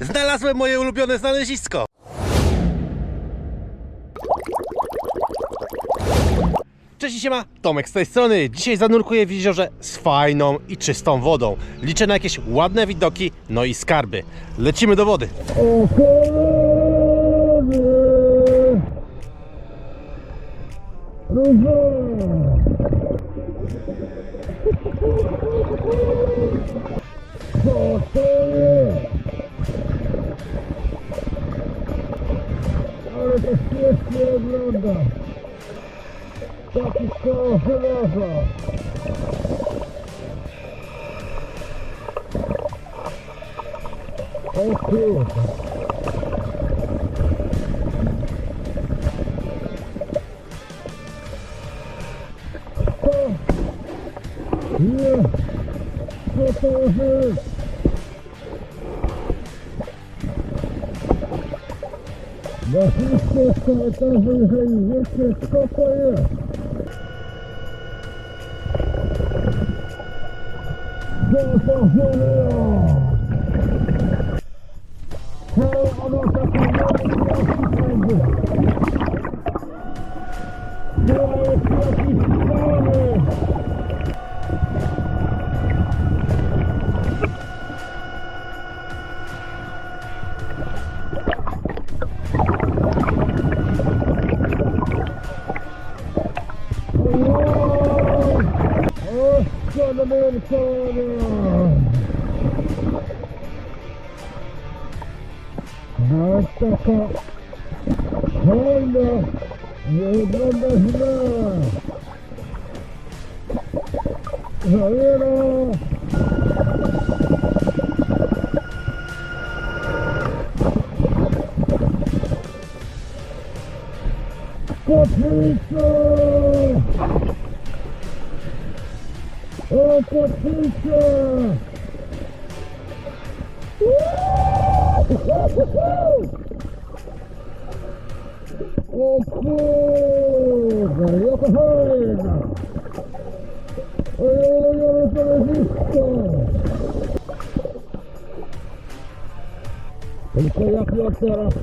Znalazłem moje ulubione znalezisko! Cześć siema, Tomek z tej strony. Dzisiaj zanurkuję w jeziorze z fajną i czystą wodą. Liczę na jakieś ładne widoki, no i skarby. Lecimy do wody. Ale to świetnie wygląda. Taki koło żelaza. O kurde. Nie. Co to jest? W komentarzu, jeżeli wiecie co to jest. Co to było? Co ono takie małe będzie? To jest jakiś stary. Co No taka fajna, nie wygląda źle. Zawiera. Kotwica! O, kotwica! O kurde, jaka fajna! Oj, oj, ale to lezisko! Tylko jak ja teraz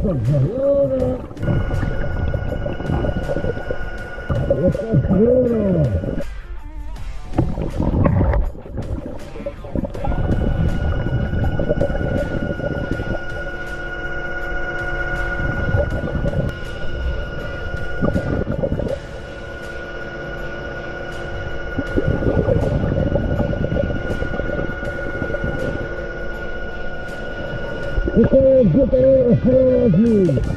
to zabiorę? Jaka chmura! Tutaj gdzie to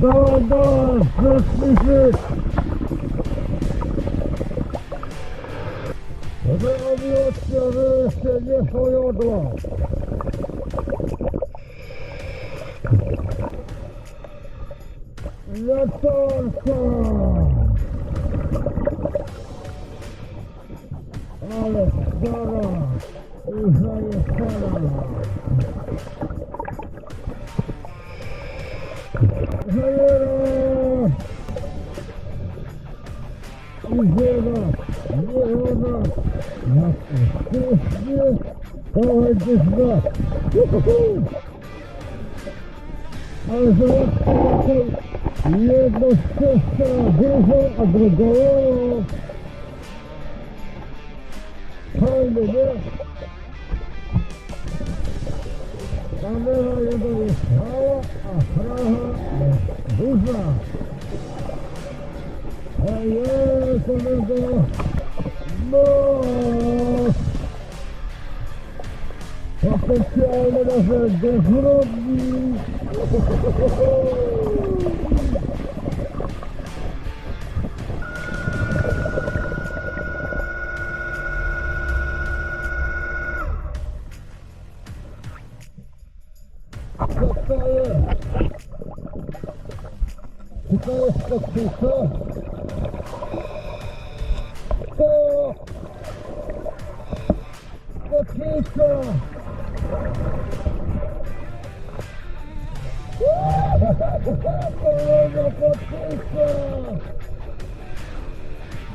co jest? Ej, co tak nie żyjesz? Dawaj, dawaj, zacznij żyć! Idziemy! Nie ona! Na szczęście! To będzie znak! Juhu! Ale zobaczcie, jaką Jedną ścieżkę dużą, a drugą małą. Fajny, nie? Kamera jedna jest mała, a jest kolego! No! Potencjalne narzędzie zbrodni! Co to jest? Czy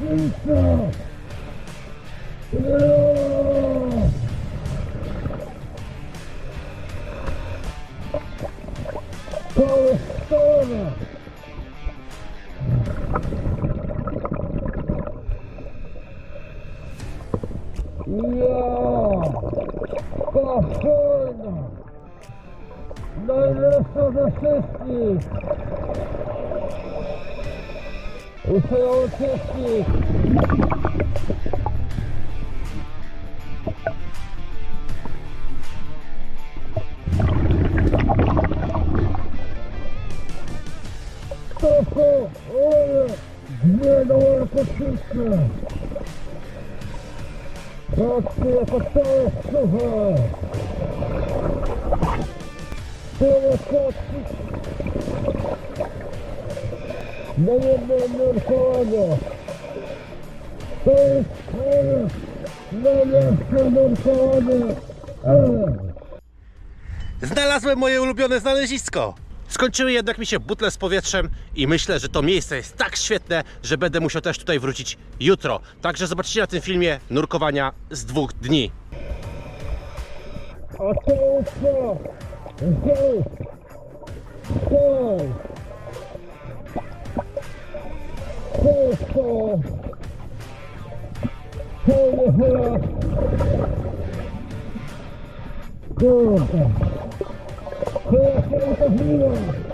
kotwica! Dołe kotwice! Patrzcie jaka to jest sucha! Tyle kotwic! Na jednym nurkowaniu! To jest najlepsze nurkowanie! Znalazłem moje ulubione znalezisko! Skończyły jednak mi się butle z powietrzem i myślę, że to miejsce jest tak świetne, że będę musiał też tutaj wrócić jutro. Także zobaczycie na tym filmie nurkowania z dwóch dni. A to co? Jest chyba...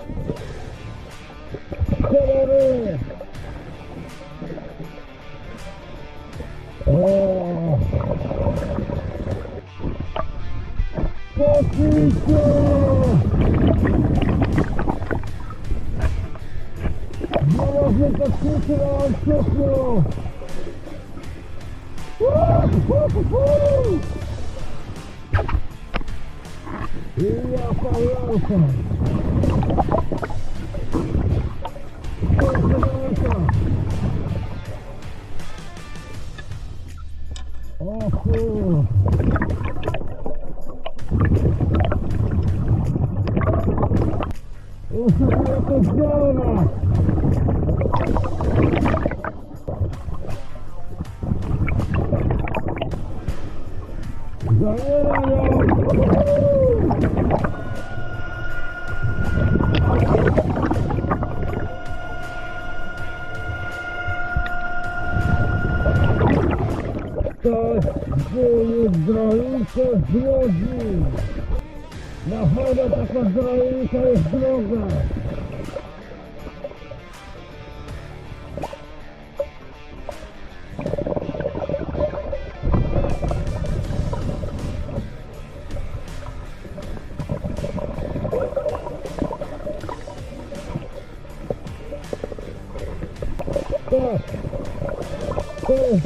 Ktoś dzieje zdrowisko z Łodzi! Na wodę taka zdrowika jest droga!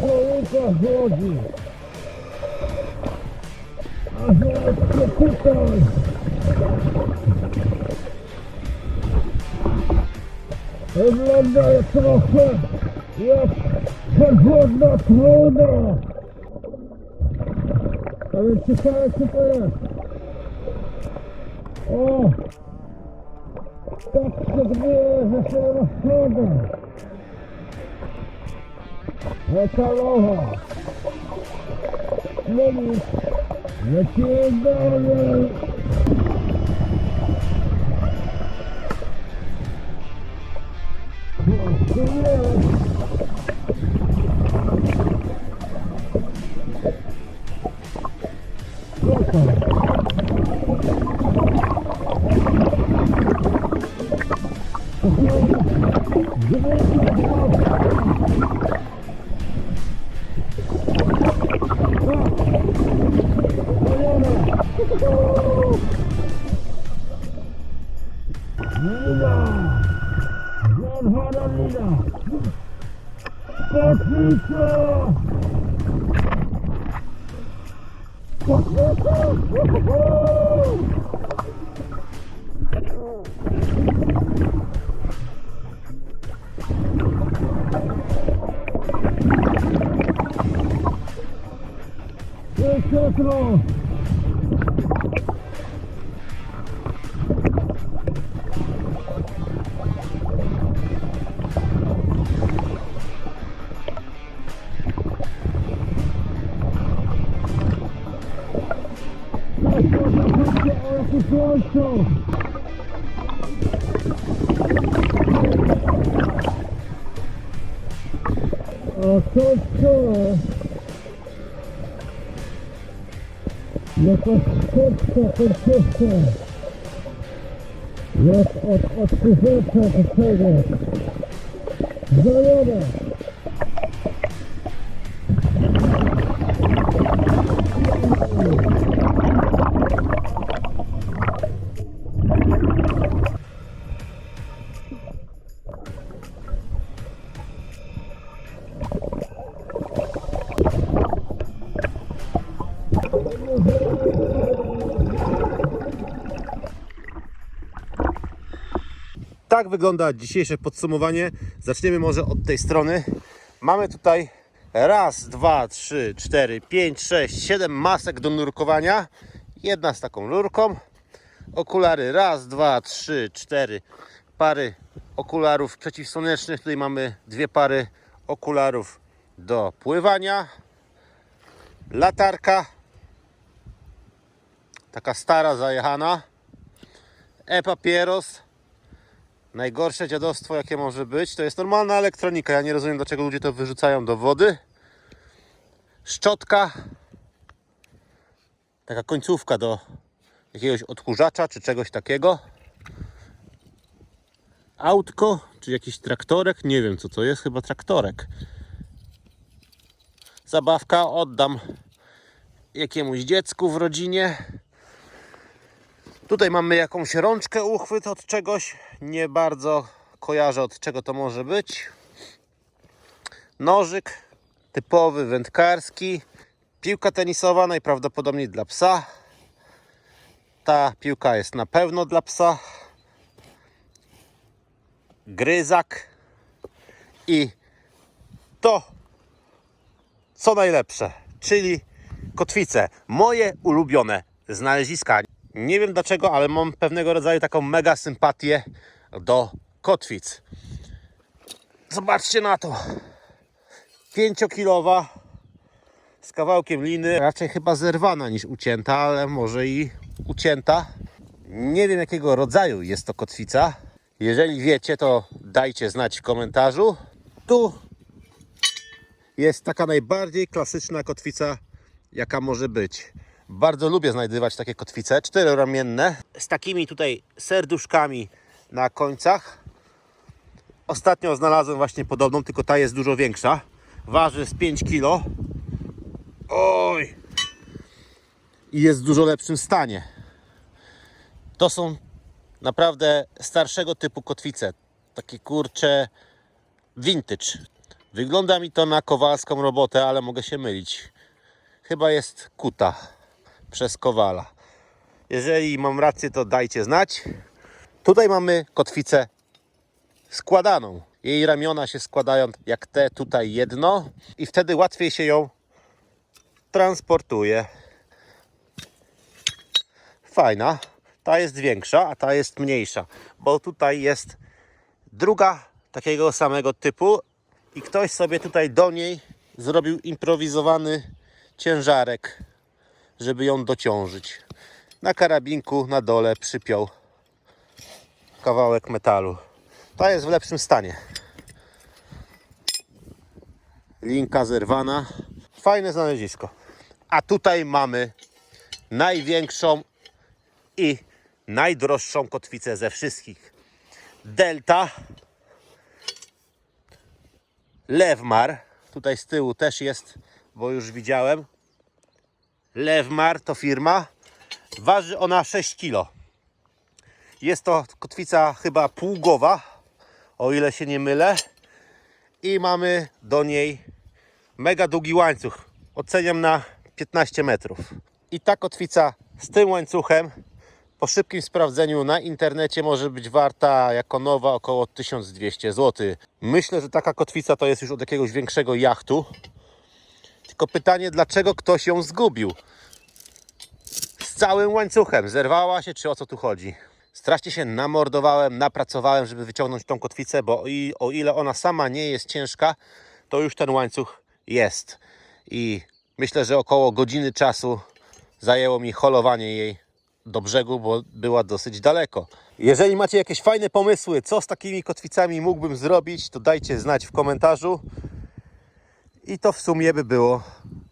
To jest zdrowika z Łodzi! A zobaczcie tutaj! Wygląda trochę jak podwodna truna. Ale ciekawe co to jest. O! Tak się gnieje, że się rozchodzę. Metalowa. No nic. Lecimy dalej. Lina! Zerwana lina! Kotwica! Jeszcze trochę! Słońcu! A to co? Jakaś kurtka, kurczówka. Jak od odkurzacza do tego. Zajada. Tak wygląda dzisiejsze podsumowanie. Zaczniemy może od tej strony. Mamy tutaj raz, dwa, trzy, cztery, pięć, sześć, siedem masek do nurkowania. Jedna z taką lurką. Okulary raz, dwa, trzy, cztery pary okularów przeciwsłonecznych. Tutaj mamy dwie pary okularów do pływania. Latarka. Taka stara, zajechana. E-papieros. Najgorsze dziadostwo, jakie może być, to jest normalna elektronika. Ja nie rozumiem, dlaczego ludzie to wyrzucają do wody. Szczotka. Taka końcówka do jakiegoś odkurzacza czy czegoś takiego. Autko, czy jakiś traktorek. Nie wiem, co to jest. Chyba traktorek. Zabawka oddam jakiemuś dziecku w rodzinie. Tutaj mamy jakąś rączkę, uchwyt od czegoś. Nie bardzo kojarzę od czego to może być. Nożyk typowy, wędkarski. Piłka tenisowa najprawdopodobniej dla psa. Ta piłka jest na pewno dla psa. Gryzak. I to, co najlepsze, czyli kotwice. Moje ulubione znaleziska. Nie wiem dlaczego, ale mam pewnego rodzaju taką mega sympatię do kotwic. Zobaczcie na to. 5-kilowa z kawałkiem liny. Raczej chyba zerwana niż ucięta, ale może i ucięta. Nie wiem jakiego rodzaju jest to kotwica. Jeżeli wiecie, to dajcie znać w komentarzu. Tu jest taka najbardziej klasyczna kotwica, jaka może być. Bardzo lubię znajdywać takie kotwice, czteroramienne, z takimi tutaj serduszkami na końcach. Ostatnio znalazłem właśnie podobną, tylko ta jest dużo większa. Waży z 5 kg. Oj! I jest w dużo lepszym stanie. To są naprawdę starszego typu kotwice. Takie kurcze vintage. Wygląda mi to na kowalską robotę, ale mogę się mylić. Chyba jest kuta przez kowala. Jeżeli mam rację, to dajcie znać. Tutaj mamy kotwicę składaną. Jej ramiona się składają jak te tutaj jedno i wtedy łatwiej się ją transportuje. Fajna. Ta jest większa, a ta jest mniejsza, bo tutaj jest druga takiego samego typu i ktoś sobie tutaj do niej zrobił improwizowany ciężarek, żeby ją dociążyć. Na karabinku na dole przypiął kawałek metalu. Ta jest w lepszym stanie. Linka zerwana. Fajne znalezisko. A tutaj mamy największą i najdroższą kotwicę ze wszystkich. Delta Lewmar. Tutaj z tyłu też jest, bo już widziałem. Lewmar to firma. Waży ona 6 kg. Jest to kotwica chyba pługowa, o ile się nie mylę. I mamy do niej mega długi łańcuch. Oceniam na 15 metrów. I ta kotwica z tym łańcuchem po szybkim sprawdzeniu na internecie może być warta jako nowa około 1200 zł. Myślę, że taka kotwica to jest już od jakiegoś większego jachtu. Tylko pytanie, dlaczego ktoś ją zgubił? Z całym łańcuchem. Zerwała się, czy o co tu chodzi? Strasznie się namordowałem, napracowałem, żeby wyciągnąć tą kotwicę, bo i, o ile ona sama nie jest ciężka, to już ten łańcuch jest. I myślę, że około godziny czasu zajęło mi holowanie jej do brzegu, bo była dosyć daleko. Jeżeli macie jakieś fajne pomysły, co z takimi kotwicami mógłbym zrobić, to dajcie znać w komentarzu. I to w sumie by było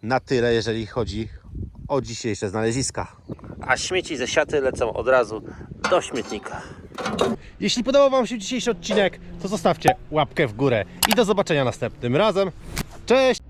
na tyle, jeżeli chodzi o dzisiejsze znaleziska. A śmieci ze siaty lecą od razu do śmietnika. Jeśli podobał Wam się dzisiejszy odcinek, to zostawcie łapkę w górę i do zobaczenia następnym razem. Cześć!